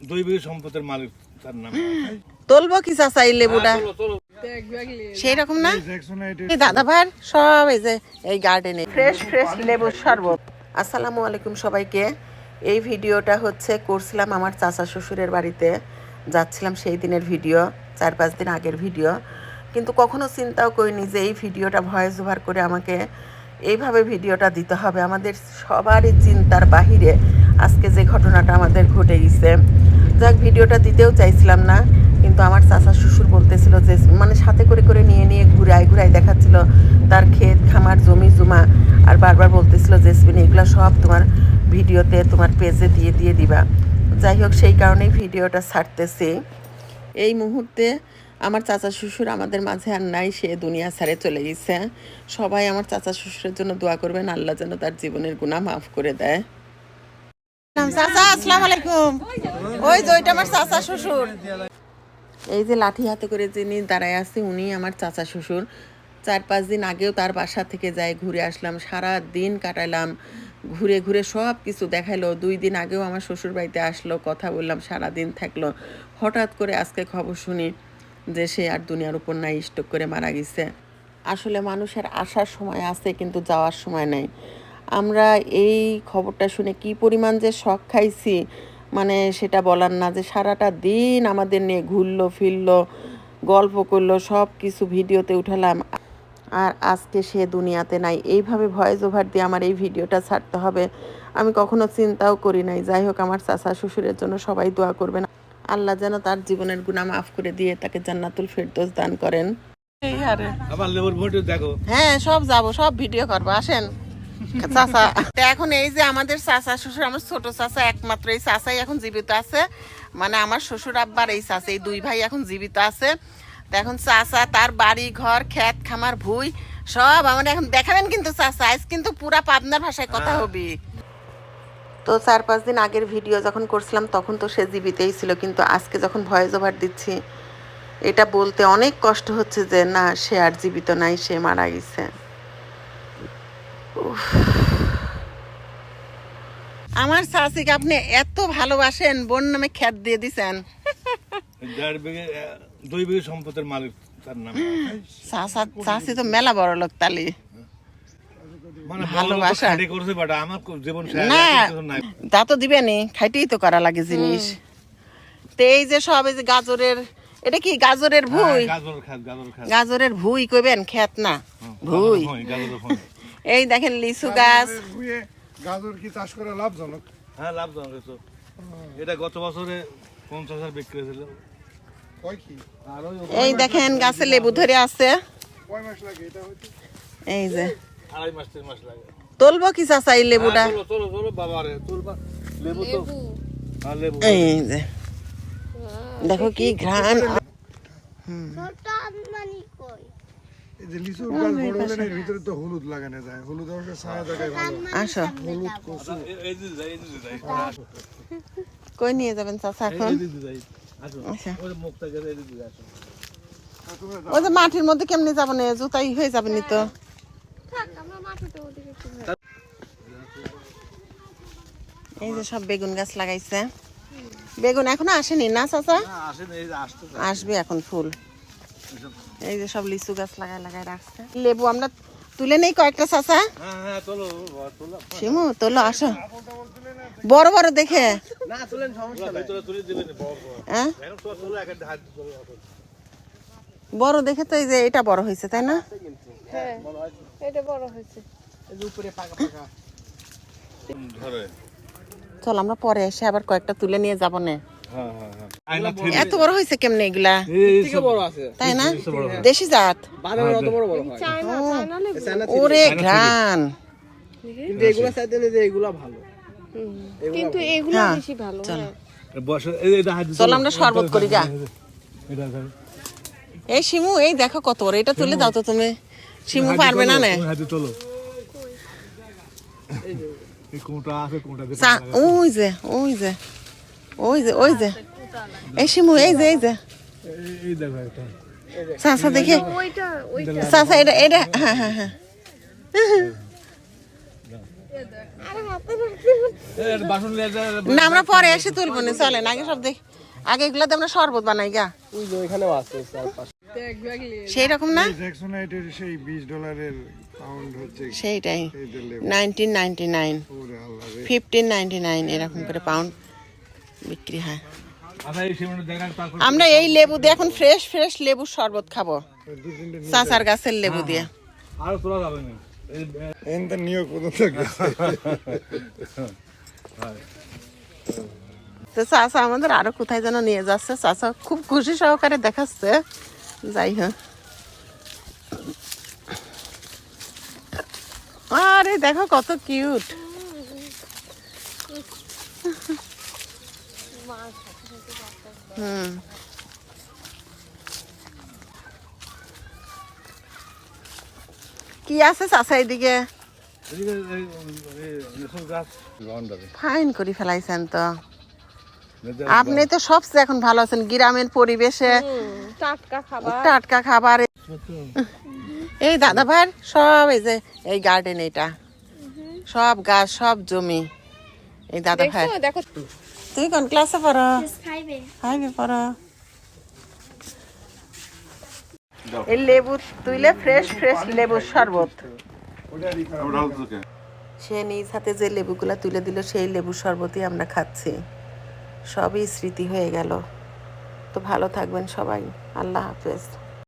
দুই বিঘি সম্পদের মালিক তার নাম। তুলবো কি চাচা এই লেবুটা? সেই রকম না? দাদা ভাই সব এই যে এই গার্ডেনে ফ্রেশ ফ্রেশ লেবুর শরবত। আসসালামু আলাইকুম সবাইকে। এই ভিডিওটা হচ্ছে করছিলাম আমার চাচা শ্বশুরের বাড়িতে। যাচ্ছিলাম সেই দিনের ভিডিও চার পাঁচ দিন আগের ভিডিও। কিন্তু কখনো চিন্তাও করিনি যে এই ভিডিওটা ভয়েস ওভার করে আমাকে এইভাবে ভিডিওটা দিতে হবে। আমাদের সবারই চিন্তার বাহিরে আজকে যে ঘটনাটা আমাদের ঘটে গেছে। যাক, ভিডিওটা দিতেও চাইছিলাম না, কিন্তু আমার চাচা শ্বশুর বলতেছিল যে মানে সাথে করে করে নিয়ে নিয়ে ঘুরাই ঘুরাই দেখাচ্ছিল তার ক্ষেত, খামার, জমি, জমা, আর বারবার বলতেছিল, জেসমিন, এগুলো সব তোমার ভিডিওতে, তোমার পেজে দিয়ে দিয়ে দিবা। যাই হোক, সেই কারণেই ভিডিওটা ছাড়তেছি। এই মুহূর্তে আমার চাচা শ্বশুর আমাদের মাঝে আর নাই, সে দুনিয়া ছাড়ে চলে গেছে। সবাই আমার চাচা শ্বশুরের জন্য দোয়া করবেন, আল্লাহ যেন তার জীবনের গুণা মাফ করে দেয়। চাচা, আসসালামু আলাইকুম। ওই যে ওইটা আমার চাচা শ্বশুর। এই যে লাঠি হাতে করে যিনি দাঁড়ায় আছে, উনি আমার চাচা শ্বশুর। চার পাঁচ দিন আগেও তার বাসা থেকে যাই, ঘুরে আসলাম, সারা দিন কাটাইলাম ঘুরে ঘুরে সব কিছু দেখাইলো। দুই দিন আগেও আমার শ্বশুর বাড়িতে আসলো, কথা বললাম, সারা দিন থাকল। হঠাৎ করে আজকে খবর শুনি যে সে আর দুনিয়ার উপর নাই, স্টক করে মারা গেছে। আসলে মানুষের আসার সময় আছে, কিন্তু যাওয়ার সময় নাই। আমরা এই খবরটা শুনে কি পরিমাণ যে শখ খাইছি মানে সেটা বলার না যে সারাটা দিন আমাদের নিয়ে ঘুরলো ফিরলো গল্প করল সব কিছু ভিডিওতে উঠালাম। আর আজকে সে দুনিয়াতে নাই। এইভাবে ভয়েস ওভার দিয়ে আমার এই ভিডিওটা ছাড়তে হবে। আমি কখনো চিন্তাও করি নাই। যাই হোক আমার চাচা শ্বশুরের জন্য সবাই দোয়া করবেন। আল্লাহ যেন তার জীবনের গুণা মাফ করে দিয়ে তাকে জান্নাতুল ফেরদৌস দান করেন। হ্যাঁ সব যাব সব ভিডিও করব। আসেন। চাচা তো এখন এই যে আমাদের চাচা শ্বশুর আমার ছোট চাচা একমাত্র এই চাচাই এখন জীবিত আছে। মানে আমার শ্বশুর আব্বার এই চাচা এই দুই ভাই এখন জীবিত আছে। তো এখন চাচা তার বাড়ি ঘর ক্ষেত খামার ভুই সব আমার এখন দেখাবেন কিন্তু চাচা আজ কিন্তু পুরা পাবনার ভাষায় কথা হবে। তো চার পাঁচ দিন আগের ভিডিও যখন করছিলাম তখন তো সে জীবিতই ছিল কিন্তু আজকে যখন ভয়েস ওভার দিচ্ছি এটা বলতে অনেক কষ্ট হচ্ছে যে না সে আর জীবিত নাই সে মারা গেছে। আমার শাশিকে আপনি এত ভালোবাসেন বোন নামে খ্যাত দিয়ে দিছেন। দেড় বিঘে দুই বিঘি সম্পদের মালিক তার নাম। তো মেলা বড় লোক তালি। মানে ভালোবাসা। না তা তো দিবেনি খাইতেই তো করা লাগে জিনিস। তো এই যে সব এই যে গাজরের এটা কি গাজরের ভুই? হ্যাঁ, খাত গাজরের ভুই কইবেন খেত না ভুই। এই দেখেন লিচু গাছ। গাজর কি চাষ করা লাভজনক? হ্যাঁ লাভজনক হয়েছে এটা গত বছরে পঞ্চাশ হাজার বিক্রি হয়েছিল। কয় কি? আর ওই এই দেখেন গাছে লেবু ধরে আছে। কয় মাস লাগে এটা হইতে এই যে। আড়াই মাস তিন মাস লাগে। তুলবো কি চাচা এই লেবুটা? হ্যাঁ, চলো তুলবা। লেবু তো হ্যাঁ লেবু। এই যে। দেখো কি ঘ্রাণ। এই যে লিচুর গাছ বড় হলে না, এর ভিতরে তো হলুদ লাগানো যায়। হলুদ অবশ্য ছায়া জায়গায় ভালো। আসো। হলুদ কচু। এ- এই দিদি যাই এই দিদি যাই আসো কই নিয়ে যাবেন চাচা এখন? এই দিদি যাই আসো। আচ্ছা। ওই যে মুখটা গেলে এই দিদি আসো। ওই যে মাটির মধ্যে কেমনে যাব না? জুতাই হয়ে যাবে নি তো। এই যে সব বেগুন গাছ লাগাইছে। বেগুন এখনও আসেনি না চাচা? আসেন এই যে আসতে আসবে এখন ফুল। এই যে সব লিচু গাছ লাগাই লাগাই রাখছে। লেবু আমরা তুলে নেই কয়েকটা চাচা। হ্যাঁ হ্যাঁ শিমু তোলো আসো। বড় বড় দেখে। ভিতরে তুলে দিবেন বড় বড়। হ্যাঁ। বড় দেখে তো এই যে এটা বড় হয়েছে তাই না? চল আমরা পরে এসে আবার কয়েকটা তুলে নিয়ে যাব না। হ্যাঁ হ্যাঁ হ্যাঁ। এত বড় হয়েছে কেমনে এগুলা? তাই না? দেশি জাত? ওরে ঘ্রাণ। এগুলো হ্যাঁ, ভালো বসে এই এটা চল আমরা শরবত করি যা। এই শিমু এই দেখো কত বড়। এটা তুলে দাও তো তুমি। শিমু পারবে না না। তুমি হাতে তোলো। এই কোনটা আছে কোনটা ওই যে ওই যে ওই যে ওই যে। এই শিমু, এই যে এই যে। এই- দেখো একটা চাচা দেখে। ওইটা ওইটা চাচা, এটা এটা হ্যাঁ হ্যাঁ হ্যাঁ। না, আমরা পরে এসে তুলবো না, চলেন, আগে সব দেখ। আগে এগুলোতে আমরা শরবত বানাই সেই রকম না? সেইটাই। Nineteen ninety nine fifteen ninety nine এরকম করে পাউন্ড বিক্রি হয়। আমরা এই লেবু দিয়ে এখন ফ্রেশ ফ্রেশ লেবুর শরবত খাব। চাচার গাছের লেবু দিয়ে। আরও তোলা যাবে না। এই- নিয়োগ পর্যন্ত তো চাচা আমাদের আরও কোথায় যেন নিয়ে যাচ্ছে। চাচা খুব খুশি সহকারে দেখাচ্ছে। যাই হোক। আরে দেখো কত কিউট হুম। কি আছে চাচা এদিকে ফাইন করে ফেলাইছেন তো। আপনি তো সবচেয়ে এখন ভালো আছেন গ্রামের পরিবেশে টাটকা খাবার। এই দাদা ভাই সব এই যে এই গার্ডেন এটা সব গাছ সব জমি। এই দাদা ভাই। দেখো। তুই কোন ক্লাসে পড়ো? খাইবে ফাইভে পড়ো। এই লেবু তুইলে ফ্রেশ ফ্রেশ লেবুর শরবত। সে নিজ হাতে যে লেবুগুলা তুলে দিল সেই লেবুর শরবতই আমরা খাচ্ছি। সবই স্মৃতি হয়ে গেল। তো ভালো থাকবেন সবাই। আল্লাহ হাফেজ।